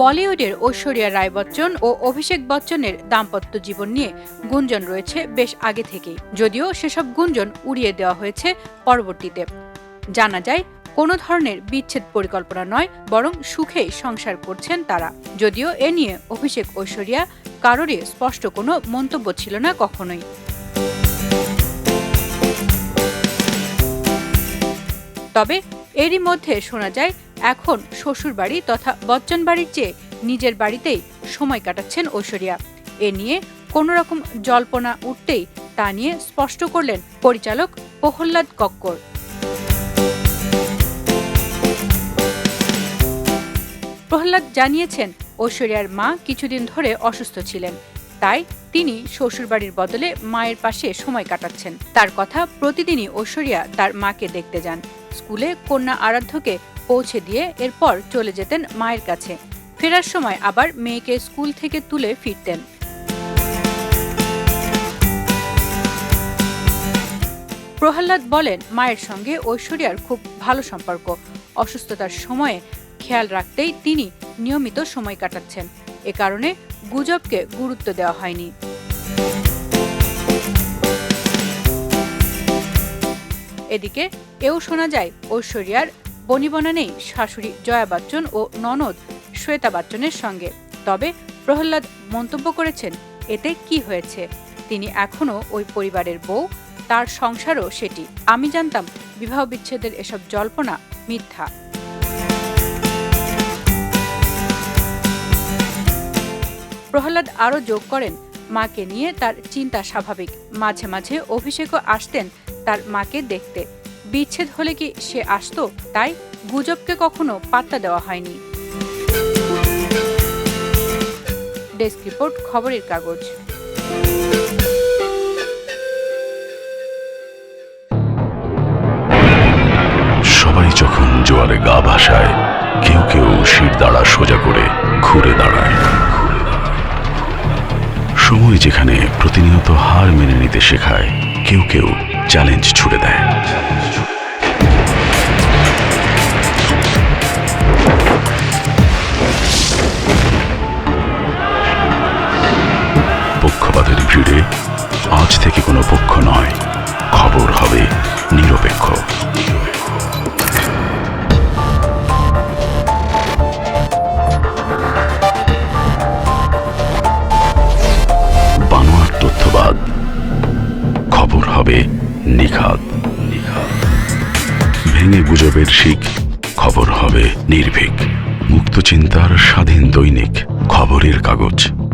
বলিউডের ঐশ্বরিয়া রায় বচ্চন ও অভিষেক বচ্চনের দাম্পত্য জীবন নিয়ে গুঞ্জন রয়েছে বেশ আগে থেকেই। যদিও সেসব গুঞ্জন উড়িয়ে দেওয়া হয়েছে পরবর্তীতে। জানা যায়, কোনো ধরনের বিচ্ছেদ পরিকল্পনা নয়, বরং সুখেই সংসার করছেন তারা। যদিও এ নিয়ে অভিষেক ঐশ্বরিয়া কারোরই স্পষ্ট কোনো মন্তব্য ছিল না কখনোই। তবে এরই মধ্যে শোনা যায় এখন শ্বশুরবাড়ি তথা বচ্চন বাড়ির চেয়ে নিজের বাড়িতেই সময় কাটাচ্ছেন ঐশ্বরিয়া। এ নিয়ে কোনো রকম জল্পনা উঠতেই তা নিয়ে স্পষ্ট করলেন পরিচালক প্রহ্লাদ কক্কর। প্রহ্লাদ জানিয়েছেন, ঐশ্বরিয়ার মা কিছুদিন ধরে অসুস্থ ছিলেন। তাই তিনি শ্বশুরবাড়ির বদলে মায়ের পাশে সময় কাটাচ্ছেন। তার কথা প্রতিদিনই ঐশ্বরিয়া তার মাকে দেখতে যান। স্কুলে কন্যা আরাধ্যকে পৌঁছে দিয়ে এরপর চলে যেতেন মায়ের কাছে। ফেরার সময় আবার মেয়েকে স্কুল থেকে তুলে ফিরতেন। প্রহ্লাদ বলেন, মায়ের সঙ্গে ঐশ্বরিয়ার খুব ভালো সম্পর্ক। অসুস্থতার সময়ে খেয়াল রাখতেই তিনি নিয়মিত সময় কাটাচ্ছেন। এ কারণে গুজবকে গুরুত্ব দেওয়া হয়নি। এদিকে এও শোনা যায়, ঐশ্বরিয়ার বনিবনা নেই শাশুড়ি জয়া বচ্চন ও ননদ শ্বেতা বচ্চনের সঙ্গে। তবে প্রহ্লাদ মন্তব্য করেছেন, এতে কি হয়েছে? তিনি এখনও ওই পরিবারের বউ, তার সংসারও সেটি। আমি জানতাম বিবাহ বিচ্ছেদের এসব জল্পনা মিথ্যা। প্রহ্লাদ আরও যোগ করেন, মাকে নিয়ে তার চিন্তা স্বাভাবিক। মাঝে মাঝে অভিষেকও আসতেন তার মাকে দেখতে। বিচ্ছেদ হলে কি সে আসতো? তাই গুজবকে কখনো পাত্তা দেওয়া হয়নি। ডেস্ক রিপোর্ট, খবরের কাগজ। সবাই যখন জোয়ারে গা ভাসায়, কেউ কেউ শির দাঁড়া সোজা করে ঘুরে দাঁড়ায়। সময় যেখানে প্রতিনিয়ত হার মেনে নিতে শেখায়, কেউ কেউ চ্যালেঞ্জ ছুড়ে দেয়। থেকে কোনো পক্ষ নয়। খবর হবে নিরপেক্ষ। তথ্যবাদ। খবর হবে ভেঙে গুজবের শিখ, খবর হবে নির্ভীক। মুক্ত চিন্তার স্বাধীন দৈনিক, খবরের কাগজ।